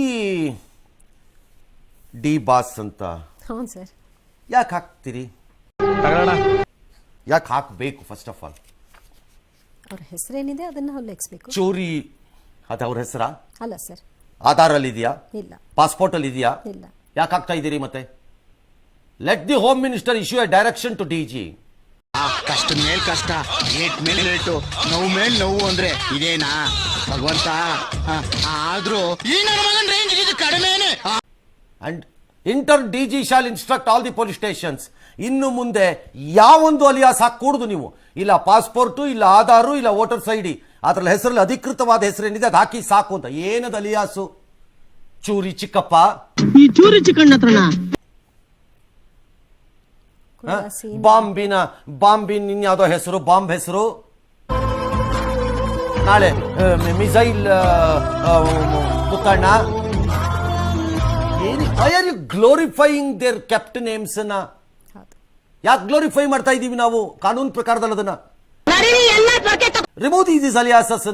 ಈ D boss ಅಂತ ಹೌದು ಸರ್. ಯಾಕೆ ಹಾಕ್ತೀರಿ? ಯಾಕೆ ಹಾಕ್ಬೇಕು ಫಸ್ಟ್ ಆಫ್ ಆಲ್ ಅವ್ರ ಹೆಸರೇನಿದೆ? ಅದನ್ನ ಉಲ್ಲೇಖಿಸಬೇಕು ಚೋರಿ ಅದು ಅವ್ರ ಹೆಸರಾ? ಅಲ್ಲ ಸರ್. ಆಧಾರಲ್ಲಿ ಇದೆಯಾ ಇಲ್ಲ. ಪಾಸ್ಪೋರ್ಟ್ ಅಲ್ಲಿ ಇದೆಯಾ ಇಲ್ಲ. ಯಾಕೆ ಹಾಕ್ತಾ ಇದ್ದೀರಿ ಮತ್ತೆ? Let the home minister issue a direction to D G ಕಷ್ಟ ಮೇಲ್ ಕಷ್ಟ ಏಟ್ ಮೇಲ್ ಏಟು ನೋವು ಮೇಲ್ ನೋವು ಅಂದ್ರೆ ಇದೇನಾ? ಭಗವಂತ ಆ, ಆದ್ರೂ ಈ ನನ್ನ ಮಗನ್ ರೇಂಜ್ ಇದು ಕಡಿಮೆನೆ. And inter D G shall instruct all the police stations ಇನ್ನು ಮುಂದೆ ಯಾವೊಂದು ಅಲಿಯಾಸ್ ಹಾಕೂಡುದು ನೀವು. ಇಲ್ಲ ಪಾಸ್ಪೋರ್ಟು ಇಲ್ಲ ಆಧಾರು ಇಲ್ಲ ವೋಟರ್ಸ್ ಐ ಡಿ ಅದ್ರಲ್ಲಿ ಹೆಸರಲ್ಲಿ ಅಧಿಕೃತವಾದ ಹೆಸರೇನಿದೆ ಅದು ಹಾಕಿ ಸಾಕು ಅಂತ. ಏನದು ಅಲಿಯಾಸು? ಚೂರಿ ಚಿಕ್ಕಪ್ಪ. ಈ ಚೂರಿ ಚಿಕ್ಕಣ್ಣ ಹತ್ರನ ಬಾಂಬಿನ ಬಾಂಬಿನ ಇನ್ಯಾವುದೋ ಹೆಸರು? ಬಾಂಬ್ ಹೆಸರು? ನಾಳೆ missile Puttanna. I are you glorifying their captain names ಅನ್ನ ಹೌದು. ಯಾಕೆ ಗ್ಲೋರಿಫೈ ಮಾಡ್ತಾ ಇದೀವಿ ನಾವು? ಕಾನೂನು ಪ್ರಕಾರದಲ್ಲಿ ಅದನ್ನ ರಿಮೂವ್ ದೀಸ್ ಅಲಿಯಾಸಸ್